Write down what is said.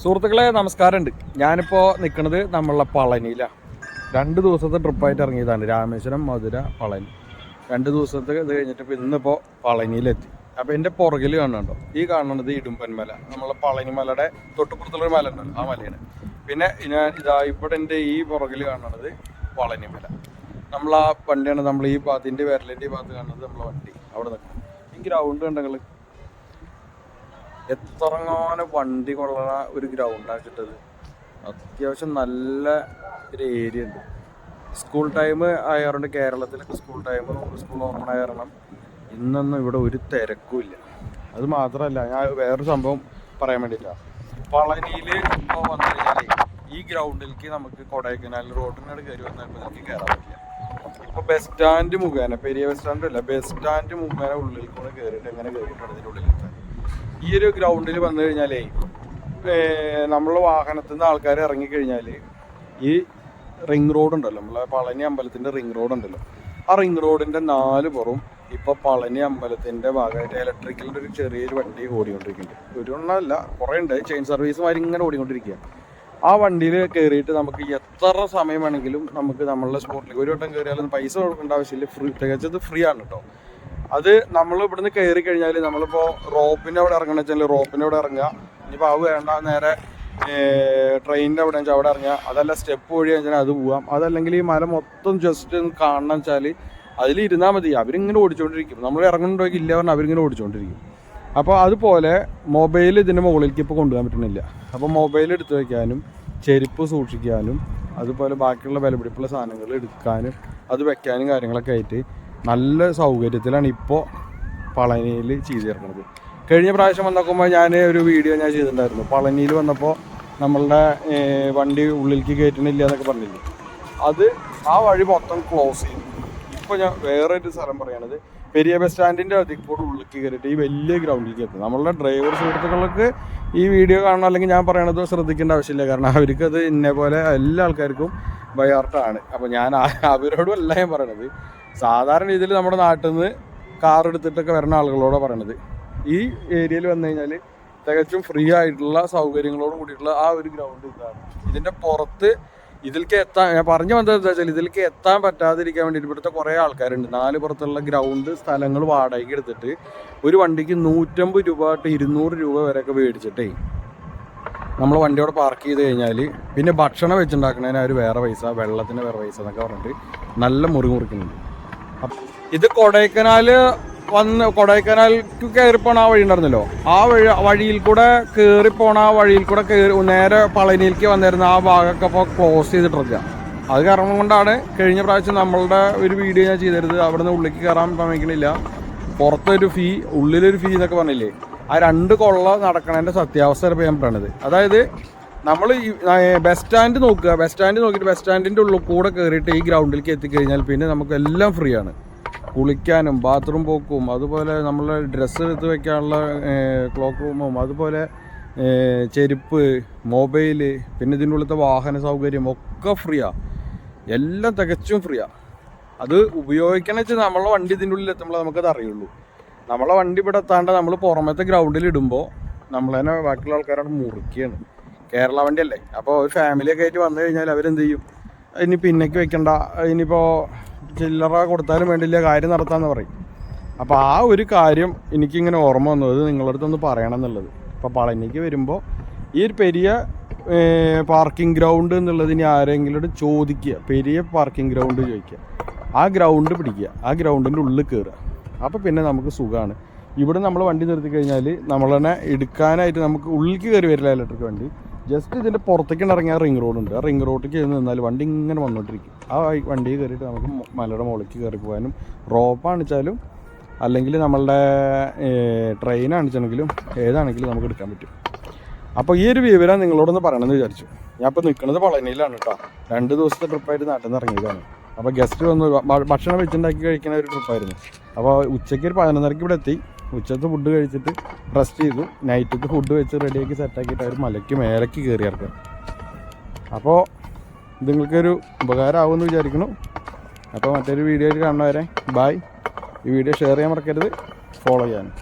സുഹൃത്തുക്കളെ നമസ്കാരമുണ്ട്. ഞാനിപ്പോൾ നിൽക്കുന്നത് നമ്മളുടെ പളനിയിലാണ് രണ്ട് ദിവസത്തെ ട്രിപ്പായിട്ട് ഇറങ്ങിയതാണ്. രാമേശ്വരം മധുര പളനി. രണ്ട് ദിവസത്തെ ഇത് കഴിഞ്ഞിട്ട് ഇപ്പോൾ ഇന്നിപ്പോൾ പളനിയിലെത്തി. അപ്പോൾ എന്റെ പുറകിൽ കാണുന്നുണ്ടോ? ഈ കാണുന്നത് ഇടുമ്പൻമല നമ്മളെ പളനിമലയുടെ തൊട്ടുപുറത്തുള്ളൊരു മല ഉണ്ടല്ലോ ആ മലയാണ്. പിന്നെ ഞാൻ ഇതാ ഇവിടെ എന്റെ ഈ പുറകിൽ കാണുന്നത് പളനിമല നമ്മൾ ആ വണ്ടിയാണ് നമ്മൾ ഈ ഭാഗത്തിന്റെ വിരലിന്റെ ഈ ഭാഗത്ത് കാണുന്നത് നമ്മളെ വണ്ടി. അവിടെ നിൽക്കും ഈ ഗ്രൗണ്ട് കണ്ടെങ്കിൽ എത്രങ്ങാനും വണ്ടി കൊള്ളണ ഒരു ഗ്രൗണ്ട് ആക്കിട്ടത് അത്യാവശ്യം നല്ല ഒരു ഏരിയ ഉണ്ട്. സ്കൂൾ ടൈം ആയതുകൊണ്ട് കേരളത്തിലൊക്കെ സ്കൂൾ ടൈം സ്കൂൾ ഓപ്പൺ ആയ കാരണം ഇന്നൊന്നും ഇവിടെ ഒരു തിരക്കും ഇല്ല. അത് മാത്രമല്ല ഞാൻ വേറൊരു സംഭവം പറയാൻ വേണ്ടിയിട്ടാണ് പളനിയിൽ ഇപ്പോൾ വന്നു കഴിഞ്ഞാൽ ഈ ഗ്രൗണ്ടിലേക്ക് നമുക്ക് കൊടൈക്കനാൽ റോഡിനോട് കയറി വന്നാൽ നമുക്ക് കയറാൻ പറ്റില്ല. ഇപ്പോൾ ബസ് സ്റ്റാൻഡ് മുഖേന പെരിയ ബസ് സ്റ്റാൻഡ് അല്ല ബസ് സ്റ്റാൻഡ് മുഖേന ഉള്ളിൽ കൂടെ കയറിയിട്ട് എങ്ങനെ കയറിയിട്ടാണ് ഉള്ളിലെത്താൻ ഈ ഒരു ഗ്രൗണ്ടിൽ വന്നു കഴിഞ്ഞാലേ നമ്മളെ വാഹനത്തിൽ നിന്ന് ആൾക്കാർ ഇറങ്ങിക്കഴിഞ്ഞാൽ ഈ റിംഗ് റോഡ് ഉണ്ടല്ലോ നമ്മളെ പളനി അമ്പലത്തിന്റെ റിംഗ് റോഡ് ഉണ്ടല്ലോ. ആ റിംഗ് റോഡിന്റെ നാല് പുറം ഇപ്പോൾ പളനി അമ്പലത്തിന്റെ ഭാഗമായിട്ട് ഇലക്ട്രിക്കലിന്റെ ഒരു ചെറിയൊരു വണ്ടി ഓടിക്കൊണ്ടിരിക്കുന്നുണ്ട്. ഒരു എണ്ണമല്ല കുറേ ഉണ്ട്. ചെയിൻ സർവീസും മാതിരി ഇങ്ങനെ ഓടിക്കൊണ്ടിരിക്കുക ആ വണ്ടിയിൽ കയറിയിട്ട് നമുക്ക് എത്ര സമയം വേണമെങ്കിലും നമുക്ക് നമ്മളുടെ സ്പോട്ടിലേക്ക് ഒരു വട്ടം കയറിയാലും പൈസ കൊടുക്കേണ്ട ആവശ്യമില്ല. ഫ്രീ തികച്ചത് ഫ്രീ ആണ് കേട്ടോ അത് നമ്മൾ ഇവിടുന്ന് കയറി കഴിഞ്ഞാൽ നമ്മളിപ്പോൾ റോപ്പിന്റെ അവിടെ ഇറങ്ങണം വെച്ചാൽ റോപ്പിന്റെ അവിടെ ഇറങ്ങുക. ഇനിയിപ്പോൾ അത് വേണ്ട നേരെ ട്രെയിനിന്റെ അവിടെ വെച്ചാൽ അവിടെ ഇറങ്ങുക. അതല്ല സ്റ്റെപ്പ് വഴി വെച്ചാൽ അത് പോവാം. അതല്ലെങ്കിൽ ഈ മല മൊത്തം ജസ്റ്റ് ഒന്ന് കാണണം വെച്ചാൽ അതിലിരുന്നാൽ മതി. അവരിങ്ങനെ ഓടിച്ചുകൊണ്ടിരിക്കും നമ്മൾ ഇറങ്ങുന്നുണ്ടോ ഇല്ല പറഞ്ഞാൽ അവരിങ്ങനെ ഓടിച്ചുകൊണ്ടിരിക്കും അപ്പോൾ അതുപോലെ മൊബൈൽ ഇതിന്റെ മുകളിലേക്ക് ഇപ്പോൾ കൊണ്ടുപോകാൻ പറ്റുന്നില്ല. അപ്പോൾ മൊബൈൽ എടുത്തു വയ്ക്കാനും ചെരുപ്പ് സൂക്ഷിക്കാനും അതുപോലെ ബാക്കിയുള്ള വിലപിടിപ്പുള്ള സാധനങ്ങൾ എടുക്കാനും അത് വെക്കാനും കാര്യങ്ങളൊക്കെ ആയിട്ട് നല്ല സൗകര്യത്തിലാണ് ഇപ്പോൾ പളനിയിൽ ചെയ്തു തീർക്കുന്നത് കഴിഞ്ഞ പ്രാവശ്യം വന്നപ്പോൾ ഞാൻ ഒരു വീഡിയോ ഞാൻ ചെയ്തിട്ടുണ്ടായിരുന്നു. പളനിയിൽ വന്നപ്പോൾ നമ്മളുടെ വണ്ടി ഉള്ളിലേക്ക് കയറ്റണില്ല എന്നൊക്കെ പറഞ്ഞില്ലേ? അത് ആ വഴി മൊത്തം ക്ലോസ് ചെയ്യും ഇപ്പോൾ ഞാൻ വേറെ ഒരു സ്ഥലം പറയണത് പെരിയ ബസ് സ്റ്റാൻഡിന്റെ അതിക്കൂടെ ഉള്ളിലേക്ക് കയറിയിട്ട് ഈ വലിയ ഗ്രൗണ്ടിലേക്ക് എത്തും. നമ്മളുടെ ഡ്രൈവർ സുഹൃത്തുക്കൾക്ക് ഈ വീഡിയോ കാണണം അല്ലെങ്കിൽ ഞാൻ പറയണത് ശ്രദ്ധിക്കേണ്ട ആവശ്യമില്ല. കാരണം അവർക്ക് അത് ഇന്നെ എല്ലാ ആൾക്കാർക്കും ബയാർട്ടാണ് അപ്പോൾ ഞാൻ അവരോടും അല്ല ഞാൻ പറയണത്. സാധാരണ രീതിയിൽ നമ്മുടെ നാട്ടിൽ നിന്ന് കാർ എടുത്തിട്ടൊക്കെ വരുന്ന ആളുകളോട് പറയണത്. ഈ ഏരിയയിൽ വന്നു കഴിഞ്ഞാൽ തികച്ചും ഫ്രീ ആയിട്ടുള്ള സൗകര്യങ്ങളോട് കൂടിയിട്ടുള്ള ആ ഒരു ഗ്രൗണ്ട് ഇതാണ്. ഇതിന്റെ പുറത്ത് ഇതിലേക്ക് എത്താൻ ഞാൻ പറഞ്ഞു വന്നത് എന്താ വെച്ചാൽ ഇതിലേക്ക് എത്താൻ പറ്റാതിരിക്കാൻ വേണ്ടിയിട്ട് ഇവിടുത്തെ കുറേ ആൾക്കാരുണ്ട്. നാല് പുറത്തുള്ള ഗ്രൗണ്ട് സ്ഥലങ്ങൾ വാടകയ്ക്ക് എടുത്തിട്ട് ഒരു വണ്ടിക്ക് നൂറ്റമ്പത് രൂപ തൊട്ട് ഇരുന്നൂറ് രൂപ വരെയൊക്കെ മേടിച്ചിട്ടേ നമ്മൾ വണ്ടിയോടെ പാർക്ക് ചെയ്ത് കഴിഞ്ഞാൽ പിന്നെ ഭക്ഷണം വെച്ചുണ്ടാക്കുന്നതിന് അവർ വേറെ പൈസ വെള്ളത്തിന് വേറെ പൈസ എന്നൊക്കെ പറഞ്ഞിട്ട് നല്ല മുറി മുറിക്കുന്നുണ്ട്. അപ്പ- ഇത് കൊടൈക്കനാൽ വന്ന് കൊടൈക്കനാൽക്ക് കയറി പോണ ആ വഴി ഉണ്ടായിരുന്നല്ലോ. ആ വഴി വഴിയിൽ കൂടെ കയറി പോണ ആ വഴിയിൽ കൂടെ കയറി നേരെ പളനിയിലേക്ക് വന്നിരുന്ന ആ ഭാഗമൊക്കെ ഇപ്പോൾ ക്ലോസ് ചെയ്തിട്ടിരിക്കുക അത് കാരണം കൊണ്ടാണ് കഴിഞ്ഞ പ്രാവശ്യം നമ്മളുടെ ഒരു വീഡിയോ ഞാൻ ചെയ്തിരുന്നത്. അവിടുന്ന് ഉള്ളിലേക്ക് കയറാൻ സമ്മതിക്കണില്ല പുറത്തൊരു ഫീ ഉള്ളിലൊരു ഫീ എന്നൊക്കെ പറഞ്ഞില്ലേ? ആ രണ്ട് കൊള്ള നടക്കണതിന്റെ സത്യാവസ്ഥ ഞാൻ പറയണത് അതായത് നമ്മൾ ഈ ബസ് സ്റ്റാൻഡ് നോക്കുക. ബസ് സ്റ്റാൻഡ് നോക്കിയിട്ട് ബസ് സ്റ്റാൻഡിന്റെ ഉള്ളിൽ കൂടെ കയറിയിട്ട് ഈ ഗ്രൗണ്ടിലേക്ക് എത്തിക്കഴിഞ്ഞാൽ പിന്നെ നമുക്ക് എല്ലാം ഫ്രീ ആണ്. കുളിക്കാനും ബാത്റൂം പോക്കും അതുപോലെ നമ്മൾ ഡ്രസ്സ് എടുത്ത് വെക്കാനുള്ള ക്ലോക്ക് റൂമും അതുപോലെ ചെരുപ്പ് മൊബൈൽ പിന്നെ ഇതിന്റെ ഉള്ളിലത്തെ വാഹന സൗകര്യം ഒക്കെ ഫ്രീയാണ് എല്ലാം തികച്ചും ഫ്രീയാണ് അത് ഉപയോഗിക്കണമെന്ന് വെച്ചാൽ നമ്മളെ വണ്ടി ഇതിന്റെ ഉള്ളിൽ എത്തുമ്പോൾ നമുക്കത് അറിയുള്ളൂ. നമ്മളെ വണ്ടി ഇവിടെ എത്താണ്ട് നമ്മൾ പുറമത്തെ ഗ്രൗണ്ടിൽ ഇടുമ്പോൾ നമ്മളതിനെ ബാക്കിയുള്ള ആൾക്കാരോട് മുറിക്കുകയാണ് കേരള വണ്ടിയല്ലേ? അപ്പോൾ ഒരു ഫാമിലിയൊക്കെ ആയിട്ട് വന്നു കഴിഞ്ഞാൽ അവരെന്ത് ചെയ്യും? ഇനി പിന്നേക്ക് വെക്കണ്ട. ഇനിയിപ്പോൾ ചില്ലറ കൊടുത്താലും വേണ്ടില്ല കാര്യം നടത്താമെന്ന് പറയും. അപ്പോൾ ആ ഒരു കാര്യം എനിക്കിങ്ങനെ ഓർമ്മ വന്നു അത് നിങ്ങളുടെ അടുത്തൊന്ന് പറയണം എന്നുള്ളത് ഇപ്പോൾ പളനിക്ക് വരുമ്പോൾ ഈ ഒരു പെരിയ പാർക്കിംഗ് ഗ്രൗണ്ട് എന്നുള്ളത് ഇനി ആരെങ്കിലും ചോദിക്കുക. പെരിയ പാർക്കിംഗ് ഗ്രൗണ്ട് ചോദിക്കുക. ആ ഗ്രൗണ്ട് പിടിക്കുക. ആ ഗ്രൗണ്ടിന്റെ ഉള്ളിൽ കയറുക അപ്പോൾ പിന്നെ നമുക്ക് സുഖമാണ് ഇവിടെ നമ്മൾ വണ്ടി നിർത്തി കഴിഞ്ഞാൽ നമ്മൾ തന്നെ എടുക്കാനായിട്ട് നമുക്ക് ഉള്ളിലേക്ക് കയറി വരില്ല ഇലക്ട്രിക് വണ്ടി. ജസ്റ്റ് ഇതിന്റെ പുറത്തേക്ക് ഇറങ്ങിയ റിംഗ് റോഡ് ഉണ്ട്. ആ റിംഗ് റോഡിൽ ചെന്ന് നിന്നാൽ വണ്ടി ഇങ്ങനെ വന്നുകൊണ്ടിരിക്കും ആ വണ്ടി കയറിയിട്ട് നമുക്ക് മലയുടെ മുകളിലേക്ക് കയറി പോകാനും റോപ്പ് റോപ്പാണിച്ചാലും അല്ലെങ്കിൽ നമ്മളുടെ ട്രെയിൻ ആണിച്ചാണെങ്കിലും ഏതാണെങ്കിലും നമുക്ക് എടുക്കാൻ പറ്റും. അപ്പോൾ ഈ ഒരു വിവരം നിങ്ങളോടൊന്ന് പറയണമെന്ന് വിചാരിച്ചു. ഞാൻ ഇപ്പോൾ നിൽക്കുന്നത് പളനിയിലാണ് കേട്ടോ രണ്ട് ദിവസത്തെ ട്രിപ്പായിട്ട് നാട്ടിൽ നിന്ന് ഇറങ്ങിയതാണ്. അപ്പോൾ ഗസ്റ്റ് വന്ന് ഭക്ഷണം വെച്ചുണ്ടാക്കി കഴിക്കുന്ന ഒരു ട്രിപ്പായിരുന്നു അപ്പോൾ ഉച്ചയ്ക്ക് ഒരു പതിനൊന്നരക്ക് ഇവിടെ എത്തി. ഉച്ചത്തെ ഫുഡ് കഴിച്ചിട്ട് റെസ്റ്റ് ചെയ്തു. നൈറ്റത്തെ ഫുഡ് വെച്ച് റെഡിയാക്കി സെറ്റാക്കിയിട്ട് അവർ മലയ്ക്ക് മേലേക്ക് കയറി ഇറക്കുക അപ്പോൾ നിങ്ങൾക്കൊരു ഉപകാരമാവുമെന്ന് വിചാരിക്കുന്നു. അപ്പോൾ മറ്റൊരു വീഡിയോയിൽ കാണുന്നവരെ ബായ് ഈ വീഡിയോ ഷെയർ ചെയ്യാൻ മറക്കരുത്. ഫോളോ ചെയ്യാനും.